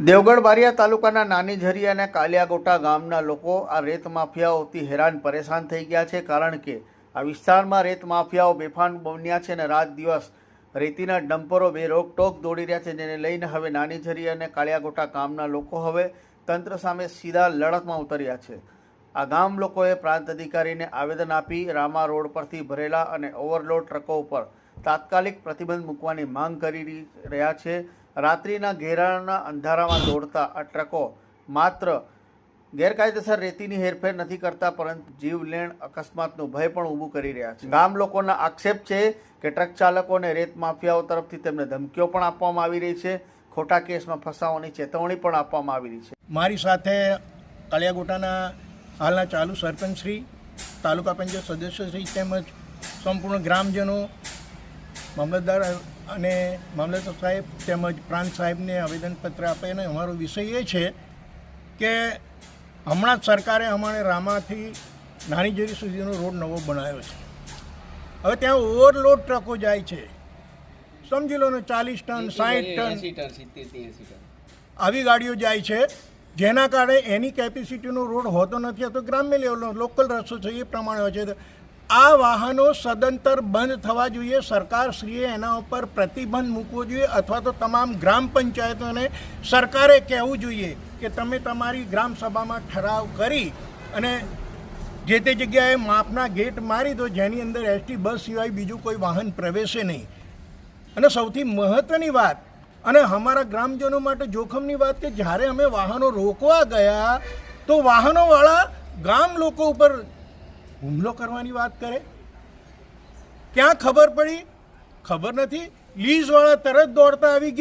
દેવગઢ બારિયા તાલુકાના નાની ઝરી અને કાલિયાગોટા ગામના લોકો આ રેત માફિયાઓથી હેરાન પરેશાન થઈ ગયા છે કારણ કે આ વિસ્તારમાં રેત માફિયાઓ બેફાન બન્યા છે અને રાત દિવસ રેતીના ડમ્પરો બે રોકટોક દોડી રહ્યા છે જેને લઈને હવે નાની ઝરી અને કાળિયાગોટા ગામના લોકો હવે તંત્ર સામે સીધા લડતમાં ઉતર્યા છે. આ ગામ લોકોએ પ્રાંત અધિકારીને આવેદન આપી રામા રોડ પરથી ભરેલા અને ઓવરલોડ ટ્રકો ઉપર તાત્કાલિક પ્રતિબંધ મૂકવાની માંગ કરી રહ્યા છે. રાત્રિના ઘેરાના અંધારામાં દોડતા આ ટ્રકો માત્ર ગેરકાયદેસર રેતીની હેરફેર નથી કરતા, પરંતુ જીવલેણ અકસ્માતનું ભય પણ ઊભું કરી રહ્યા છે. ગામ લોકોના આક્ષેપ છે કે ટ્રક ચાલકોને રેત માફિયાઓ તરફથી તેમને ધમકીઓ પણ આપવામાં આવી રહી છે. ખોટા કેસમાં ફસાવાની ચેતવણી પણ આપવામાં આવી રહી છે. મારી સાથે કાલિયાગોટાના હાલના ચાલુ સરપંચશ્રી, તાલુકા પંચાયત સદસ્યશ્રી તેમજ સંપૂર્ણ ગ્રામજનો મામલતદાર અને મામલતદાર સાહેબ તેમજ પ્રાંત સાહેબને આવેદનપત્ર આપે અને અમારો વિષય એ છે કે હમણાં જ સરકારે અમારે રામાથી નાની જેરી સુધીનો રોડ નવો બનાવ્યો છે. હવે ત્યાં ઓવરલોડ ટ્રકો જાય છે. સમજી લો ને ચાલીસ ટન સાઠ ટન. આવી ગાડીઓ જાય છે. જેના કારણે એની કેપેસિટીનો રોડ હોતો નથી. તો ગ્રામ્ય લેવલનો લોકલ રસ્તો છે એ પ્રમાણે હોય છે. આ વાહનો સદંતર બંધ થવા જોઈએ. સરકારશ્રીએ એના ઉપર પ્રતિબંધ મૂકવો જોઈએ અથવા તો તમામ ગ્રામ પંચાયતોને સરકારે કહેવું જોઈએ કે તમે તમારી ગ્રામ સભામાં ઠરાવ કરી અને જે તે જગ્યાએ માપના ગેટ મારી દો, જેની અંદર એસટી, બસ સિવાય બીજું કોઈ વાહન પ્રવેશે નહીં. અને સૌથી મહત્ત્વની વાત, અને અમારા ગ્રામજનો માટે જોખમની વાત કે જ્યારે અમે વાહનો રોકવા ગયા, તો વાહનોવાળા ગામ લોકો ઉપર હુમલો કરવાની વાત કરે? ક્યાં ખબર પડી? ખબર નથી. લીઝવાળા તરત દોડતા આવી ગયા.